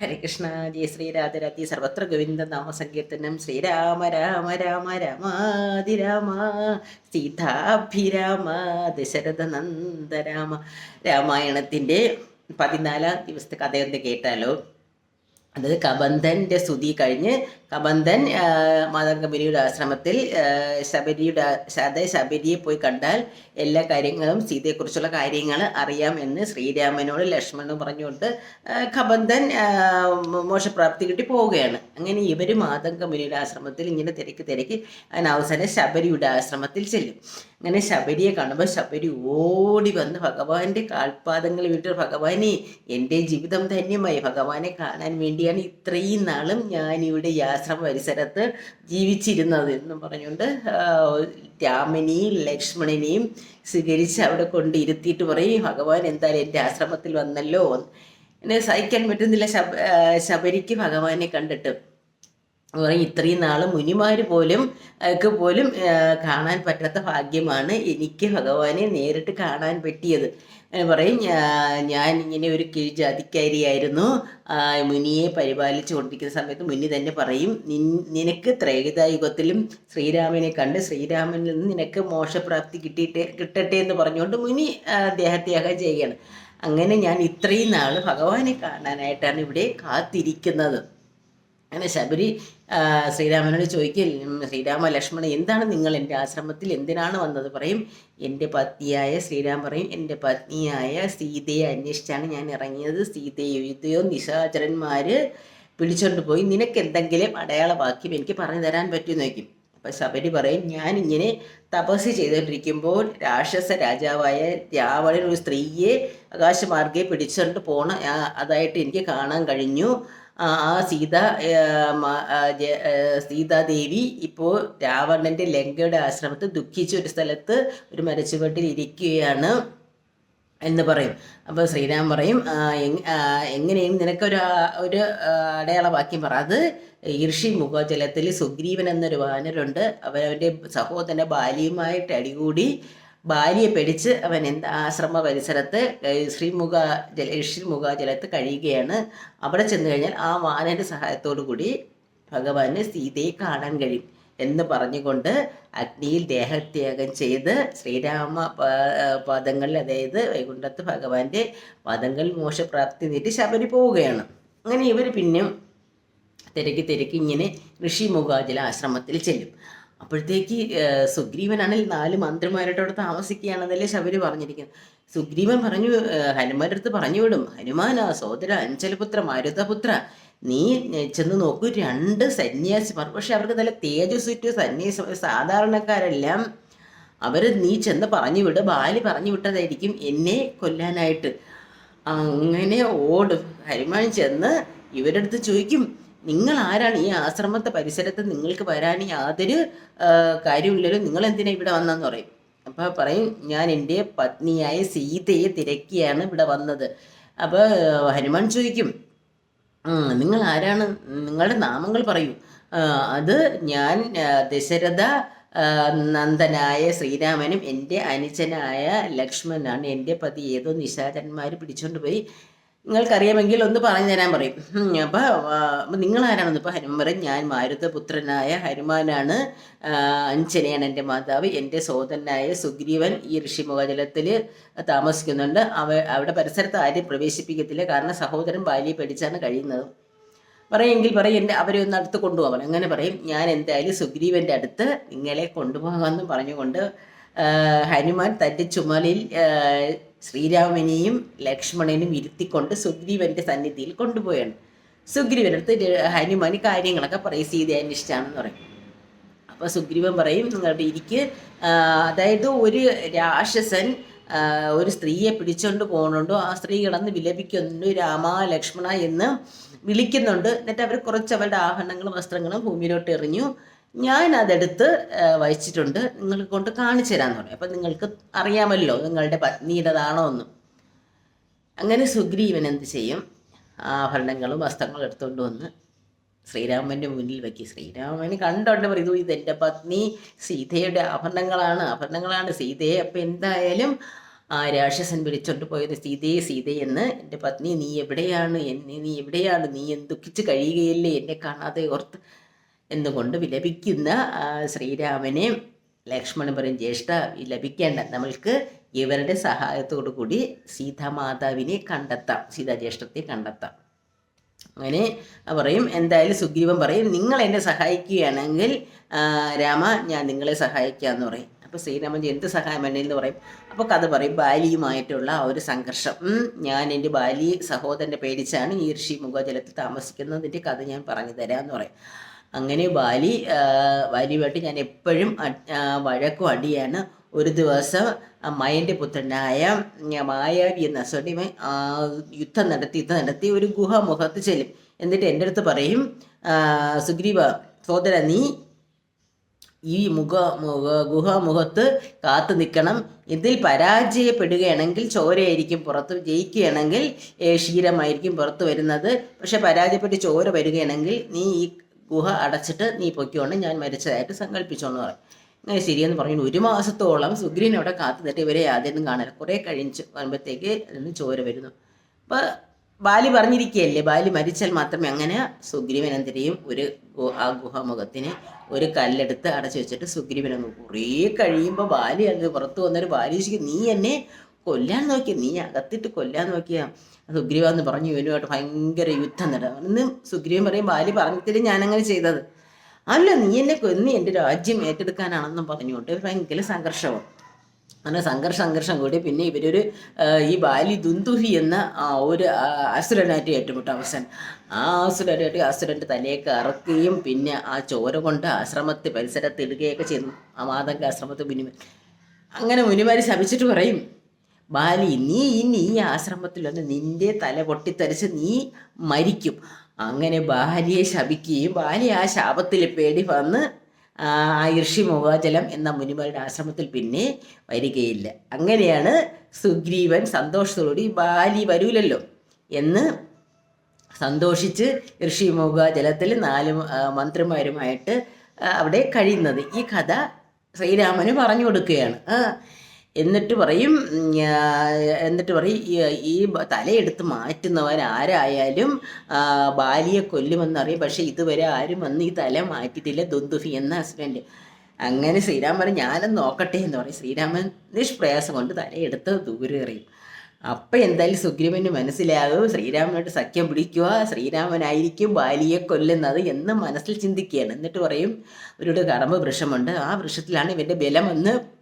ഹരേ കൃഷ്ണ ജയ ശ്രീരാധരാധി സർവത്ര ഗോവിന്ദ നാമസങ്കീർത്തനം ശ്രീരാമ രാമ രാമ രാമാതിരാമ സീതാഭിരാമ ദശരഥ നന്ദരാമ രാമായണത്തിന്റെ പതിനാലാം ദിവസത്തെ കഥയൊന്ന് കേട്ടാലോ? അത് കബന്ധന്റെ സ്തുതി കഴിഞ്ഞ് കബന്ധൻ മാതാകബരിയുടെ ആശ്രമത്തിൽ ശബരിയുടെ അതായത് ശബരിയെ പോയി കണ്ടാൽ എല്ലാ കാര്യങ്ങളും സീതയെക്കുറിച്ചുള്ള കാര്യങ്ങൾ അറിയാം എന്ന് ശ്രീരാമനോട് ലക്ഷ്മണനും പറഞ്ഞുകൊണ്ട് കബന്ധൻ മോശപ്രാപ്തി കിട്ടി പോവുകയാണ്. അങ്ങനെ ഇവർ മാതങ്കമുനിയുടെ ആശ്രമത്തിൽ ഇങ്ങനെ തിരക്കി തിരക്കി അതിന് അവസാനം ശബരിയുടെ ആശ്രമത്തിൽ ചെല്ലും. അങ്ങനെ ശബരിയെ കാണുമ്പോൾ ശബരി ഓടി വന്ന് ഭഗവാന്റെ കാൽപാദങ്ങൾ വീട്ടിൽ ഭഗവാനെ എന്റെ ജീവിതം ധന്യമായി ഭഗവാനെ കാണാൻ വേണ്ടിയാണ് ഇത്രയും നാളും ഞാനിവിടെ ഈ ആശ്രമ പരിസരത്ത് ജീവിച്ചിരുന്നത് എന്നും പറഞ്ഞുകൊണ്ട് രാമനെയും ലക്ഷ്മണനെയും സ്വീകരിച്ച് അവിടെ കൊണ്ടിരുത്തിയിട്ട് പറയും ഭഗവാൻ എന്തായാലും എന്റെ ആശ്രമത്തിൽ വന്നല്ലോ. എന്നെ സഹിക്കാൻ പറ്റുന്നില്ല ശബ ശബരിക്ക് ഭഗവാനെ കണ്ടിട്ട്. ഇത്രയും നാൾ മുനിമാർ പോലും ഒക്കെ പോലും കാണാൻ പറ്റാത്ത ഭാഗ്യമാണ് എനിക്ക് ഭഗവാനെ നേരിട്ട് കാണാൻ പറ്റിയത്. പറയും ഞാൻ ഇങ്ങനെ ഒരു കീഴ്ജാതിക്കാരിയായിരുന്നു. മുനിയെ പരിപാലിച്ചു കൊണ്ടിരിക്കുന്ന സമയത്ത് മുനി തന്നെ പറയും "നിൻ- നിനക്ക് ത്രേതായുഗത്തിലും ശ്രീരാമനെ കണ്ട് ശ്രീരാമനിൽ നിന്ന് നിനക്ക് മോശപ്രാപ്തി കിട്ടിയിട്ട് കിട്ടട്ടെ എന്ന് പറഞ്ഞുകൊണ്ട് മുനി ദേഹത്യാഗം ചെയ്യുകയാണ്. അങ്ങനെ ഞാൻ ഇത്രയും നാൾ ഭഗവാനെ കാണാനായിട്ടാണ് ഇവിടെ കാത്തിരിക്കുന്നത്. അങ്ങനെ ശബരി ശ്രീരാമനോട് ചോദിക്കും ശ്രീരാമ ലക്ഷ്മണ എന്താണ് നിങ്ങൾ എന്റെ ആശ്രമത്തിൽ എന്തിനാണ് വന്നത്? പറയും എന്റെ പത്നിയായ ശ്രീരാം പറയും എന്റെ പത്നിയായ സീതയെ അന്വേഷിച്ചാണ് ഞാൻ ഇറങ്ങിയത്. സീതയെ യുദ്ധയോ നിശാചരന്മാർ പിടിച്ചോണ്ട് പോയി. നിനക്ക് എന്തെങ്കിലും അടയാളവാക്യം എനിക്ക് പറഞ്ഞു തരാൻ പറ്റുമെന്ന് ചോദിക്കും. അപ്പം ശബരി പറയും ഞാൻ ഇങ്ങനെ തപസ് ചെയ്തുകൊണ്ടിരിക്കുമ്പോൾ രാക്ഷസ രാജാവായ രാവണൻ ഒരു സ്ത്രീയെ ആകാശമാർഗെ പിടിച്ചുകൊണ്ട് പോണ അതായിട്ട് എനിക്ക് കാണാൻ കഴിഞ്ഞു. സീത ആ, ആ, സീതാദേവി ഇപ്പോൾ രാവണന്റെ ലങ്കയുടെ ആശ്രമത്തിൽ ദുഃഖിച്ച ഒരു സ്ഥലത്ത് ഒരു മരച്ചുവട്ടിൽ ഇരിക്കുകയാണ് എന്ന് പറയും. അപ്പോൾ ശ്രീരാം പറയും എങ്- എങ്ങനെയും നിനക്കൊരു ഒരു അടയാളവാക്യം പറ. അത് ഈർഷി മുഖജലത്തിൽ സുഗ്രീവൻ എന്നൊരു വാനരുണ്ട്. അവരവന്റെ സഹോദരന്റെ ബാലിയുമായിട്ട് അടികൂടി ബാലിയെ പിടിച്ച് അവൻ എന്താ ആശ്രമ പരിസരത്ത് ശ്രീമുഖ ജല ഋഷിമുഖ ജലത്ത് കഴിയുകയാണ്. അവിടെ ചെന്ന് കഴിഞ്ഞാൽ ആ വാനന്റെ സഹായത്തോടു കൂടി ഭഗവാന് സീതയെ കാണാൻ കഴിയും എന്ന് പറഞ്ഞുകൊണ്ട് അഗ്നിയിൽ ദേഹത്യാഗം ചെയ്ത് ശ്രീരാമ പാദങ്ങളിൽ അതായത് വൈകുണ്ഠത്ത് ഭഗവാന്റെ പാദങ്ങളിൽ മോശപ്രാപ്തി നേടി ശബരി പോവുകയാണ്. അങ്ങനെ ഇവർ പിന്നെ തിരക്കി തിരക്കി ഇങ്ങനെ ഋഷിമുഖാചല ആശ്രമത്തിൽ ചെല്ലും. അപ്പോഴത്തേക്ക് സുഗ്രീവനാണെങ്കിൽ നാല് മന്ത്രിമാരുടെ അവിടെ താമസിക്കുകയാണെന്നല്ലേ ശബരി പറഞ്ഞിരിക്കുന്നത്. സുഗ്രീവൻ പറഞ്ഞു ഹനുമാന്റെ അടുത്ത് പറഞ്ഞു വിടും. ഹനുമാനാ സോദര അഞ്ചലപുത്ര മാരുതപുത്ര നീ ചെന്ന് നോക്കൂ. രണ്ട് സന്യാസിമാർ പക്ഷെ അവർക്ക് നല്ല തേജസ്സുറ്റ സന്യാസി സാധാരണക്കാരെല്ലാം അവർ നീ ചെന്ന് പറഞ്ഞു വിട്. ബാലി പറഞ്ഞു വിട്ടതായിരിക്കും എന്നെ കൊല്ലാനായിട്ട്. അങ്ങനെ ഓടും. ഹനുമാൻ ചെന്ന് ഇവരടുത്ത് ചോദിക്കും നിങ്ങൾ ആരാണ് ഈ ആശ്രമത്തെ പരിസരത്ത് നിങ്ങൾക്ക് വരാൻ യാതൊരു കാര്യമില്ലല്ലോ? നിങ്ങൾ എന്തിനാ ഇവിടെ വന്നെന്ന് പറയും. അപ്പോൾ പറയും ഞാൻ എന്റെ പത്നിയായ സീതയെ തിരക്കിയാണ് ഇവിടെ വന്നത്. അപ്പോൾ ഹനുമാൻ ചോദിക്കും നിങ്ങൾ ആരാണ് നിങ്ങളുടെ നാമങ്ങൾ പറയൂ. അത് ഞാൻ ദശരഥ നന്ദനായ ശ്രീരാമനും എന്റെ അനുജനായ ലക്ഷ്മണനാണ്. എന്റെ പതി ഏതോ നിശാചന്മാർ പിടിച്ചുകൊണ്ട് പോയി. നിങ്ങൾക്കറിയാമെങ്കിൽ ഒന്ന് പറഞ്ഞു തരാൻ പറയും. അപ്പോൾ ആരാണെന്ന് ഇപ്പോൾ ഹനുമാൻ പറയും. ഞാൻ മാരുതപുത്രനായ ഹനുമാനാണ് അഞ്ചനയാണ് എന്റെ മാതാവ്. എന്റെ സോദരനായ സുഗ്രീവൻ ഈ ഋഷിമുഖജലത്തിൽ താമസിക്കുന്നുണ്ട്. അവ അവിടെ പരിസരത്ത് ആരും പ്രവേശിപ്പിക്കത്തില്ല. കാരണം സഹോദരൻ ബാലിയെ പേടിച്ചാണ് കഴിയുന്നത്. പറയെങ്കിൽ പറയും എന്റെ അവരെ ഒന്ന് അടുത്ത് കൊണ്ടുപോകണം. അങ്ങനെ പറയും. ഞാൻ എന്തായാലും സുഗ്രീവന്റെ അടുത്ത് നിങ്ങളെ കൊണ്ടുപോകാമെന്ന് പറഞ്ഞുകൊണ്ട് ഹനുമാൻ തന്റെ ചുമലിൽ ശ്രീരാമനെയും ലക്ഷ്മണനും ഇരുത്തിക്കൊണ്ട് സുഗ്രീവന്റെ സന്നിധിയിൽ കൊണ്ടുപോയാണ്. സുഗ്രീവനടുത്ത് ഹനുമാൻ കാര്യങ്ങളൊക്കെ പറയും സീത അന്വേഷിച്ചാണെന്ന് പറയും. അപ്പോൾ സുഗ്രീവൻ പറയും നിങ്ങളുടെ ഇരിക്ക്. അതായത് ഒരു രാക്ഷസൻ ഒരു സ്ത്രീയെ പിടിച്ചുകൊണ്ട് പോകുന്നുണ്ടോ ആ സ്ത്രീ കിടന്ന് വിലപിക്കുന്നുണ്ട് രാമ ലക്ഷ്മണ എന്ന് വിളിക്കുന്നുണ്ട്. എന്നിട്ട് അവർ കുറച്ച് അവരുടെ ആഭരണങ്ങളും വസ്ത്രങ്ങളും ഭൂമിയിലോട്ട് എറിഞ്ഞു. ഞാൻ അതെടുത്ത് വഹിച്ചിട്ടുണ്ട്. നിങ്ങൾക്ക് കൊണ്ട് കാണിച്ചു തരാമെന്ന് പറഞ്ഞു. അപ്പം നിങ്ങൾക്ക് അറിയാമല്ലോ നിങ്ങളുടെ പത്നിയുടേതാണോ എന്ന്. അങ്ങനെ സുഗ്രീവൻ എന്ത് ചെയ്യും? ആഭരണങ്ങളും വസ്ത്രങ്ങളും എടുത്തുകൊണ്ട് വന്ന് ശ്രീരാമന്റെ മുന്നിൽ വെക്കി. ശ്രീരാമന് കണ്ടോണ്ട് പറയും ഇത് എന്റെ പത്നി. സീതയുടെ ആഭരണങ്ങളാണ്. ആഭരണങ്ങളാണ്. സീതയെ അപ്പം എന്തായാലും ആ രാക്ഷസൻ വിളിച്ചോണ്ട് പോയത് സീതയെ സീതയെന്ന് എന്റെ പത്നി നീ എവിടെയാണ്? എന്നെ നീ എവിടെയാണ്? നീ ദുഃഖിച്ച് കഴിയുകയല്ലേ? എന്നെ കാണാതെ ഓർത്ത് എന്നുകൊണ്ട് വിലപിക്കുന്ന ശ്രീരാമനെ ലക്ഷ്മണൻ പറയും ജ്യേഷ്ഠ ലഭിക്കേണ്ട. നമ്മൾക്ക് ഇവരുടെ സഹായത്തോടു കൂടി സീതാമാതാവിനെ കണ്ടെത്താം. സീതാ ജ്യേഷ്ഠത്തെ കണ്ടെത്താം. അങ്ങനെ പറയും എന്തായാലും സുഗ്രീവൻ പറയും നിങ്ങൾ എന്നെ സഹായിക്കുകയാണെങ്കിൽ രാമ ഞാൻ നിങ്ങളെ സഹായിക്കാമെന്ന് പറയും. അപ്പോൾ ശ്രീരാമൻ എന്ത് സഹായം വേണമെന്ന് എന്ന് പറയും. അപ്പോൾ കഥ പറയും ബാലിയുമായിട്ടുള്ള ആ ഒരു സംഘർഷം. ഞാൻ എന്റെ ബാലി സഹോദരനെ പേടിച്ചാണ് ഈ ഋഷി മുഖജലത്തിൽ താമസിക്കുന്നതിന്റെ കഥ ഞാൻ പറഞ്ഞു തരാമെന്ന് പറയും. അങ്ങനെ വാലി വാലിയുമായിട്ട് ഞാൻ എപ്പോഴും വഴക്കും അടിയാണ്. ഒരു ദിവസം മയന്റെ പുത്രനായ മായാവി എന്ന അസുരനെ യുദ്ധം നടത്തി യുദ്ധം നടത്തി ഒരു ഗുഹാമുഖത്ത് ചെല്ലും. എന്നിട്ട് എന്റെ അടുത്ത് പറയും സുഗ്രീവ സോദര നീ ഈ മുഖ മുഖ ഗുഹാമുഖത്ത് കാത്തു നിൽക്കണം. ഇതിൽ പരാജയപ്പെടുകയാണെങ്കിൽ ചോരയായിരിക്കും പുറത്ത് ജയിക്കുകയാണെങ്കിൽ ക്ഷീരമായിരിക്കും പുറത്ത് വരുന്നത്. പക്ഷെ പരാജയപ്പെട്ട് ചോര വരികയാണെങ്കിൽ നീ ഈ ഗുഹ അടച്ചിട്ട് നീ പൊയ്ക്കൊണ്ട് ഞാൻ മരിച്ചതായിട്ട് സങ്കല്പിച്ചോന്ന് പറയും അങ്ങനെ ശരിയെന്ന് പറഞ്ഞു ഒരു മാസത്തോളം സുഗ്രീൻ അവിടെ കാത്തു നിന്നിട്ട് ഇവരെ ആദ്യം കാണില്ല കുറേ കഴിഞ്ഞ് വരുമ്പോഴത്തേക്ക് അതിന് ചോര വരുന്നു. അപ്പോൾ ബാലി പറഞ്ഞിരിക്കുകയല്ലേ ബാലി മരിച്ചാൽ മാത്രമേ അങ്ങനെ സുഗ്രീവൻ ഒരു ആ ഗുഹാമുഖത്തിന് ഒരു കല്ലെടുത്ത് അടച്ചു വെച്ചിട്ട് സുഗ്രീവൻ അങ്ങ് കുറേ കഴിയുമ്പോൾ ബാലി അത് പുറത്തു വന്നൊരു ബാലി നീ എന്നെ കൊല്ലാൻ നോക്കിയ നീ അകത്തിട്ട് കൊല്ലാൻ നോക്കിയാ? സുഗ്രീവ എന്ന് പറഞ്ഞു ഇവനുമായിട്ട് ഭയങ്കര യുദ്ധം നടന്നു. അന്ന് സുഗ്രീവൻ പറയും ബാലി പറഞ്ഞിട്ട് ഞാനങ്ങനെ ചെയ്തത്? അല്ല നീ എന്നെ കൊന്നി എന്റെ രാജ്യം ഏറ്റെടുക്കാനാണെന്നും പറഞ്ഞുകൊണ്ട് ഭയങ്കര സംഘർഷവും. അങ്ങനെ സംഘർഷ സംഘർഷം കൂടി പിന്നെ ഇവരൊരു ഈ ബാലി ദുന്ദുഹി എന്ന ഒരു അസുരനായിട്ട് ഏറ്റുമുട്ടും അവസൻ ആ അസുരനായിട്ട് അസുരന്റെ തലയൊക്കെ അറക്കുകയും പിന്നെ ആ ചോര കൊണ്ട് ആശ്രമത്തിൽ പരിസരത്ത് ഇടുകയൊക്കെ ചെയ്യുന്നു. ആ മാതങ്ക ആശ്രമത്തിൽ മുനിമ അങ്ങനെ മുനിമാർ ശപിച്ചിട്ട് പറയും ബാലി നീ ഇനി ഈ ആശ്രമത്തിൽ വന്ന് നിന്റെ തല പൊട്ടിത്തെറിച്ച് നീ മരിക്കും. അങ്ങനെ ബാലിയെ ശപിക്കുകയും ബാലി ആ ശാപത്തിൽ പേടി വന്ന് ആ ഋഷി മുഖാചലം എന്ന മുനിമാരുടെ ആശ്രമത്തിൽ പിന്നെ വരികയില്ല. അങ്ങനെയാണ് സുഗ്രീവൻ സന്തോഷത്തോടുകൂടി ബാലി വരൂലല്ലോ എന്ന് സന്തോഷിച്ച് ഋഷി മുഖാചലത്തിൽ നാല് മന്ത്രിമാരുമായിട്ട് അവിടെ കഴിയുന്നത്. ഈ കഥ ശ്രീരാമന് പറഞ്ഞു കൊടുക്കുകയാണ്. എന്നിട്ട് പറയും എന്നിട്ട് പറയും ഈ- തലയെടുത്ത് മാറ്റുന്നവൻ ആരായാലും ബാലിയെ കൊല്ലുമെന്നറിയും പക്ഷേ ഇതുവരെ ആരും വന്ന് ഈ തല മാറ്റിയിട്ടില്ല. ദുന്ദുഫി എന്ന ഹസ്ബൻഡ് അങ്ങനെ ശ്രീരാമൻ ഞാനും നോക്കട്ടെ എന്ന് പറയും. ശ്രീരാമൻ നിഷ്പ്രയാസം കൊണ്ട് തലയെടുത്ത് ദൂരെ എറിയും. അപ്പം എന്തായാലും സുഗ്രീവന് മനസ്സിലാകും ശ്രീരാമനായിട്ട് സഖ്യം പിടിക്കുക ശ്രീരാമനായിരിക്കും ബാലിയെ കൊല്ലുന്നത് എന്ന് മനസ്സിൽ ചിന്തിക്കുകയാണ്. എന്നിട്ട് പറയും ഇവരുടെ കടമ്പ് വൃക്ഷമുണ്ട് ആ വൃക്ഷത്തിലാണ് ഇവന്റെ ബലമെന്ന്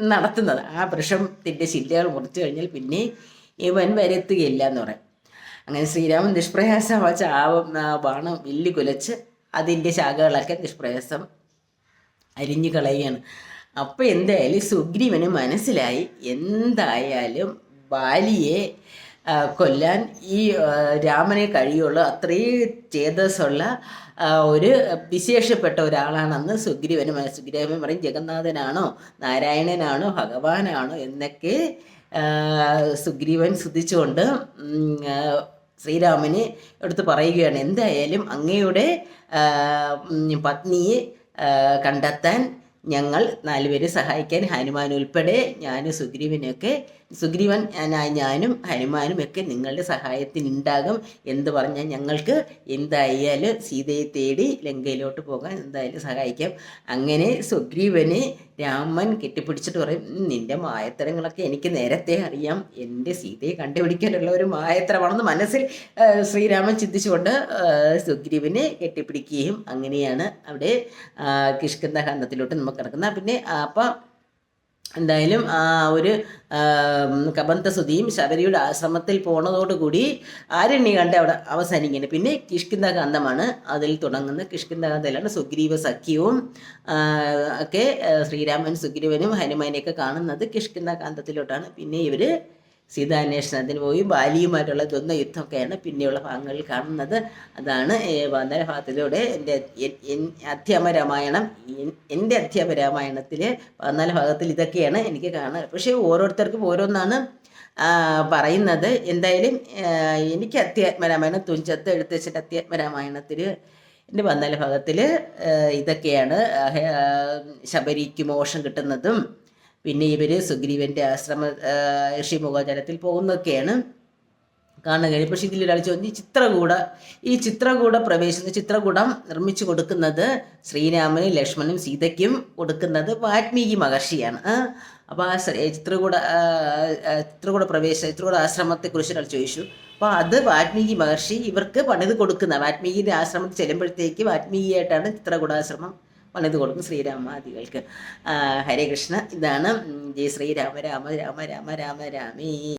നടത്തുന്നത്. ആ വൃഷത്തിന്റെ ശില്ലകൾ മുറിച്ചു കഴിഞ്ഞാൽ പിന്നെ ഇവൻ വരെത്തുകയില്ല എന്ന് പറയും. അങ്ങനെ ശ്രീരാമൻ നിഷ്പ്രയാസം ആ ബാണം വില്ല് കുലച്ച് അതിന്റെ ശാഖകളൊക്കെ നിഷ്പ്രയാസം അരിഞ്ഞു കളയുകയാണ്. അപ്പം എന്തായാലും സുഗ്രീവന് മനസ്സിലായി. എന്തായാലും ബാലിയെ കൊല്ലാൻ ഈ രാമനെ കഴിയുള്ളൂ. അത്രയും ചേതസ്സുള്ള ഒരു വിശേഷപ്പെട്ട ഒരാളാണെന്ന് സുഗ്രീവന് സുഗ്രീവൻ പറയും ജഗന്നാഥനാണോ? നാരായണനാണോ? ഭഗവാനാണോ? എന്നൊക്കെ സുഗ്രീവൻ ഉം, ശ്രീരാമന് എടുത്ത് പറയുകയാണ്. എന്തായാലും അങ്ങയുടെ പത്നിയെ കണ്ടെത്താൻ ഞങ്ങൾ നാലുപേരെ സഹായിക്കാൻ ഹനുമാൻ ഉൾപ്പെടെ ഞാനും സുഗ്രീവനൊക്കെ സുഗ്രീവൻ ഞാനും ഹനുമാനും ഒക്കെ നിങ്ങളുടെ സഹായത്തിനുണ്ടാകും എന്ന് പറഞ്ഞാൽ ഞങ്ങൾക്ക് എന്തായാലും സീതയെ തേടി ലങ്കയിലോട്ട് പോകാൻ എന്തായാലും സഹായിക്കാം. അങ്ങനെ സുഗ്രീവനെ രാമൻ കെട്ടിപ്പിടിച്ചിട്ട് പറയും "ഉം, നിന്റെ മായത്തരങ്ങളൊക്കെ എനിക്ക് നേരത്തെ അറിയാം. എന്റെ സീതയെ കണ്ടുപിടിക്കാനുള്ള ഒരു മായത്തരമാണെന്ന് മനസ്സിൽ ശ്രീരാമൻ ചിന്തിച്ചുകൊണ്ട് സുഗ്രീവനെ കെട്ടിപ്പിടിക്കുകയും അങ്ങനെയാണ് അവിടെ കിഷ്കന്ധ കിഷ്കിന്ധകാന്തത്തിലോട്ട് നമുക്ക് കിടക്കുന്നത് പിന്നെ അപ്പം എന്തായാലും ആ ഒരു കബന്തസുതിയും ശബരിയുടെ ആശ്രമത്തിൽ പോണതോടുകൂടി ആരണ്യകാണ്ട് അവിടെ അവസാനിക്കുന്നത് പിന്നെ കിഷ്കിന്ദകാന്തമാണ് അതിൽ തുടങ്ങുന്ന കിഷ്കിന്ദകാന്തയിലാണ് സുഗ്രീവ സഖ്യവും ഒക്കെ ശ്രീരാമൻ സുഗ്രീവനും ഹനുമാനെയൊക്കെ കാണുന്നത് കിഷ്കിന്ദകാന്തത്തിലോട്ടാണ്. പിന്നെ ഇവർ സീതാന്വേഷണത്തിന് പോയി ബാലിയുമായിട്ടുള്ള ദ്വന്ദ്വ യുദ്ധമൊക്കെയാണ് പിന്നെയുള്ള ഭാഗങ്ങളിൽ കാണുന്നത്. അതാണ് വന്ദന ഭാഗത്തിലൂടെ എന്റെ എൻ- എൻ- അധ്യാമ രാമായണം എന്റെ അധ്യാമ രാമായണത്തിൽ പതിനാല് ഭാഗത്തിൽ ഇതൊക്കെയാണ് എനിക്ക് കാണുക പക്ഷേ ഓരോരുത്തർക്കും ഓരോന്നാണ് പറയുന്നത്. എന്തായാലും എനിക്ക് അധ്യാത്മരാമായണം തുഞ്ചത്ത് എഴുത്തച്ഛന്റെ അധ്യാത്മരാമായണത്തിൽ എന്റെ പതിനാല് ഭാഗത്തിൽ ഇതൊക്കെയാണ് ശബരിക്ക് മോഷം കിട്ടുന്നതും പിന്നെ ഇവർ സുഗ്രീവന്റെ ആശ്രമ ഋഷി ഋഷിമുഖജലത്തിൽ പോകുന്നതൊക്കെയാണ് കാണാൻ കഴിയും പക്ഷേ ഇതിലൊരാൾ ചോദിച്ചു ചിത്രകൂട ഈ ചിത്രകൂട പ്രവേശന ചിത്രകൂടം നിർമ്മിച്ചു കൊടുക്കുന്നത് ശ്രീരാമനും ലക്ഷ്മണനും സീതയ്ക്കും കൊടുക്കുന്നത് വാത്മീകി മഹർഷിയാണ്. അപ്പോൾ ആ ചിത്രകൂട ചിത്രകൂട പ്രവേശ ചിത്രകൂട ആശ്രമത്തെക്കുറിച്ച് ഒരാൾ ചോദിച്ചു. അപ്പോൾ അത് വാത്മീകി മഹർഷി ഇവർക്ക് പണിത് കൊടുക്കുന്ന വാൽമീകിന്റെ ആശ്രമത്തിൽ ചെല്ലുമ്പോഴത്തേക്ക് വാൽമീകിയായിട്ടാണ് ചിത്രകൂടാശ്രമം പണിത് കൊടുക്കും ശ്രീരാമാദികൾക്ക്. ഹരേ കൃഷ്ണ. ഇതാണ് ജയ് ശ്രീരാമ രാമ രാമ രാമ രാമ രാമേ.